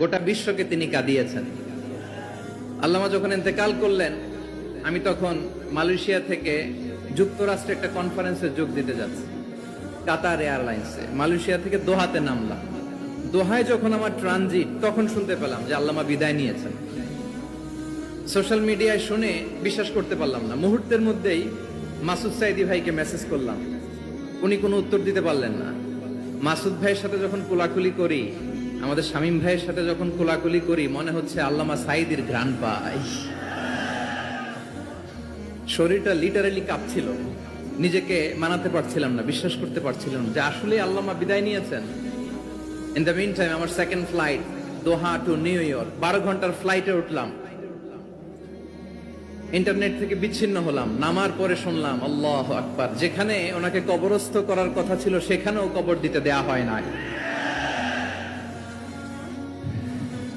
গোটা বিশ্বকে তিনি কাঁদিয়েছেন। আল্লামা যখন ইন্তেকাল করলেন, আমি তখন মালয়েশিয়া থেকে যুক্তরাষ্ট্রে একটা কনফারেন্সে যোগ দিতে যাচ্ছি, কাতার এয়ারলাইন্সে মালয়েশিয়া থেকে দোহাতে নামলাম। দোহায় যখন আমার ট্রানজিট, তখন শুনতে পেলাম যে আল্লামা বিদায় নিয়েছেন। সোশ্যাল মিডিয়ায় শুনে বিশ্বাস করতে পারলাম না। মুহূর্তের মধ্যেই মাসুদ সাইদি ভাইকে মেসেজ করলাম। উনি কোনো উত্তর দিতে পারলেন না। মাসুদ ভাইয়ের সাথে যখন কোলাকুলি করি আমাদের শামীম ভাইয়ের সাথে যখন কোলাকুলি করি, মনে হচ্ছে আল্লামা সাইদির ঘ্রাণ পাই শরীরটা লিটারালি কাঁপছিল। নিজেকে মানাতে পারছিলাম না, বিশ্বাস করতে পারছিলাম না যে আসলে আল্লামা বিদায় নিয়েছেন। ইন দ্য মিন টাইম আমার second flight Doha to New York বারো ঘণ্টার ফ্লাইটে উঠলাম। ইন্টারনেট থেকে বিচ্ছিন্ন হলাম, নামার পরে শুনলাম, আল্লাহ আকবার। যেখানে ওনাকে কবরস্থ করার কথা ছিল, সেখানেও কবর দিতে দেয়া হয় নাই।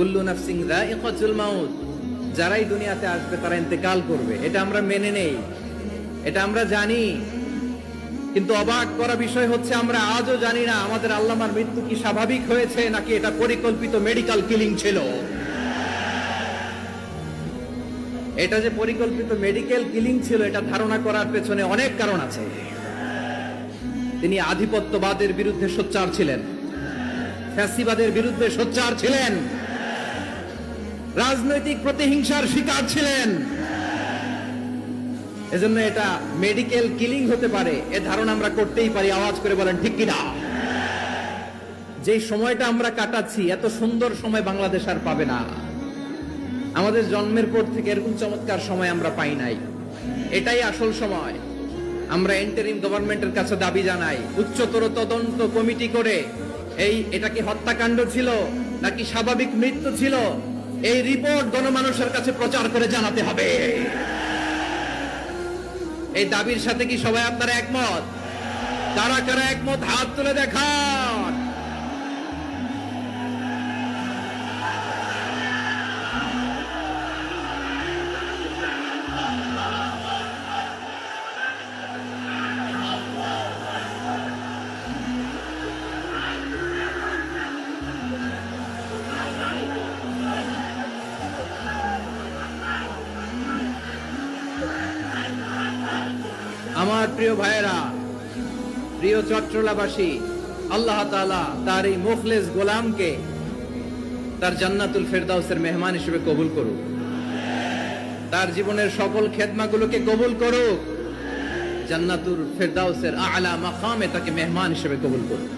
কুল্লু নাফসিং রাইকাতুল মাউত, যারাই দুনিয়াতে আসবে তারা ইন্তেকাল করবে। এটা আমরা মেনে নেই। এটা আমরা জানি। কিন্তু অবাক করা বিষয় হচ্ছে, আমরা আজও জানি না আমাদের আল্লামার মৃত্যু কি স্বাভাবিক হয়েছে নাকি এটা পরিকল্পিত মেডিকেল কিলিং ছিল। এটা যে পরিকল্পিত মেডিকেল কিলিং ছিল, এটা ধারণা করার পেছনে অনেক কারণ আছে। তিনি আধিপত্যবাদের বিরুদ্ধে সোচ্চার ছিলেন। ফ্যাসিবাদের বিরুদ্ধে সোচ্চার ছিলেন। রাজনৈতিক প্রতিহিংসার শিকার ছিলেন। এজন্য এটা মেডিকেল কিলিং হতে পারে। এ ধারণা আমরা করতেই পারি, আওয়াজ করে বলেন, ঠিক কিনা? যে সময়টা আমরা কাটাচ্ছি, এত সুন্দর সময় বাংলাদেশ আর পাবে না। আমাদের জন্মের পর থেকে এরকম চমৎকার সময় আমরা পাই নাই। এটাই আসল সময়। আমরা এন্টারিম গভর্নমেন্টের কাছে দাবি জানাই, উচ্চতর তদন্ত কমিটি করে, এই, এটা কি হত্যাকাণ্ড ছিল, নাকি স্বাভাবিক মৃত্যু ছিল? এই রিপোর্ট গণমানুষের কাছে প্রচার করে জানাতে হবে। এই দাবির সাথে কি সবাই আপনারা একমত? কারা কারা একমত? হাত তুলে দেখান। আমার প্রিয় ভাইয়েরা, প্রিয় চট্টলাবাসী, আল্লাহ তালা তার এই মুখলেস গোলামকে তার জান্নাতুল ফেরদাউসের মেহমান হিসেবে কবুল করুক। তার জীবনের সকল খেদমাগুলোকে কবুল করুক। জান্নাতুল ফেরদাউসের আলা মাকামে তাকে মেহমান হিসেবে কবুল করুক।